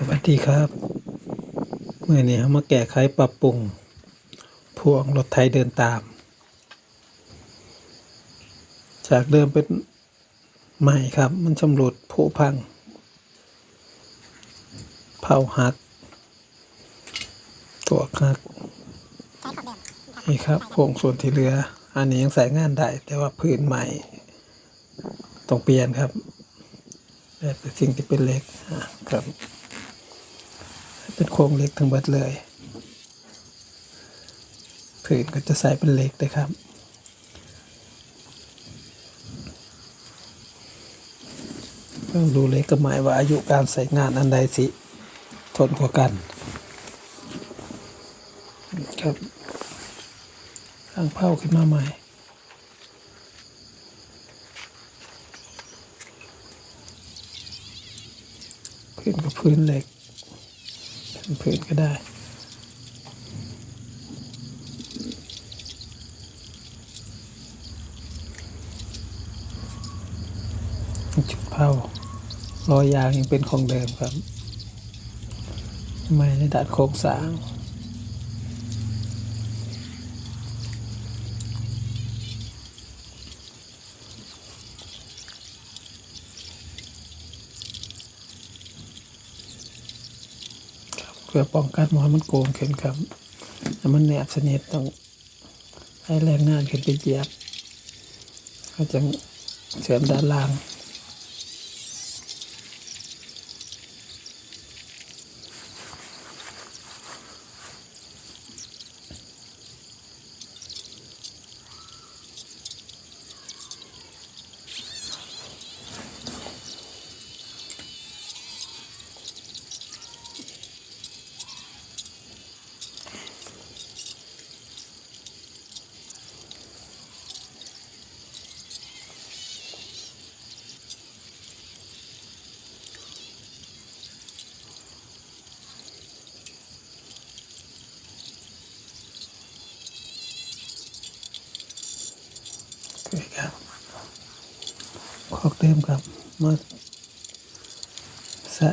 สวัสดีครับเมื่อนี้เรามาแก้ไขปรับปรุงพวงรถไทยเดินตาม จากเดิมเป็นใหม่ครับ มันชำรุดผุพัง เผาหัก ตัวหักนี่ครับโครงส่วนที่เหลือ อันนี้ยังใส่งานได้ แต่ว่าพื้นใหม่ต้องเปลี่ยนครับแต่สิ่งที่เป็นเล็กครับ เป็นโครงเหล็กทั้งหมดเลยพื้นก็จะใส่เป็นเหล็กเลยครับต้องดูเหล็กก็หมายว่าอายุการใส่งานอันใดสิทนกว่ากันครับข้างเผาขึ้นมาใหม่พื้นกับพื้นเหล็ก เป็นพื้นก็ได้ จุดเผารอยยางยังเป็นของเดิมครับ ไม่ในด้านโครงสร้าง เพื่อป้องกันว่ามันโกงขึ้นครับถ้ามันแนบสนิทต้องให้แรงงานขึ้นไปเหยียบก็จะเสื่อมด้านล่าง ขอกเดิมครับมาใส่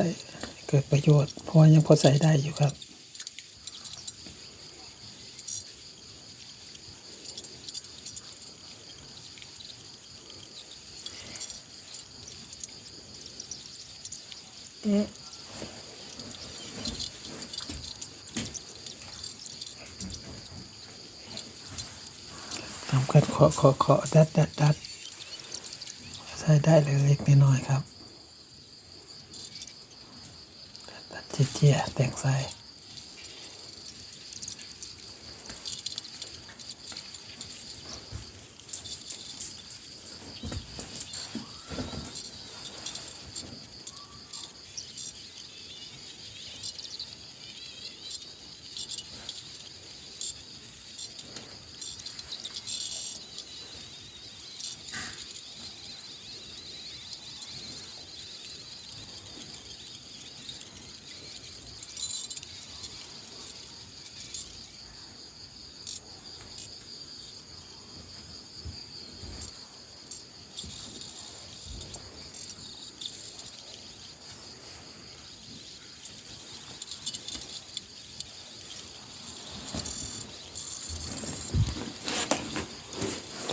เกิดประโยชน์ เพราะยังพอใส่ได้อยู่ครับทำกันเคาะเคาะเคาะดัดดัดดัด ใช่ได้เล็กๆน้อยๆครับตัดเจี๊ยบแต่งใส่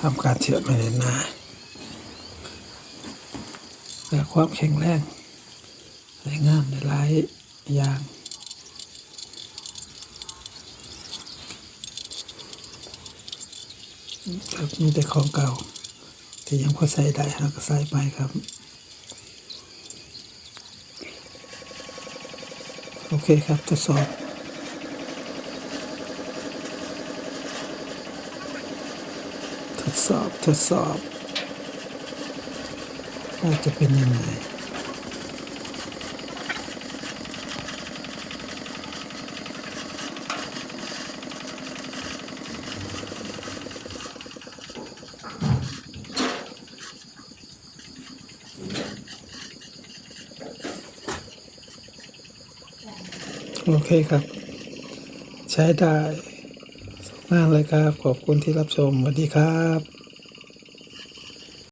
ทำการเชื่อมไปเลยนะเพื่อความแข็งแรงสวยงามในหลายอย่างครับมีแต่ของเก่าที่ยังพอใส่ได้เราก็ใส่ไปครับ โอเคครับทดสอบ ดสอบทดสอบว่าจะเป็นยังไงโอเคครับ ใช้ได้ มากเลยครับ ขอบคุณที่รับชมสวัสดีครับ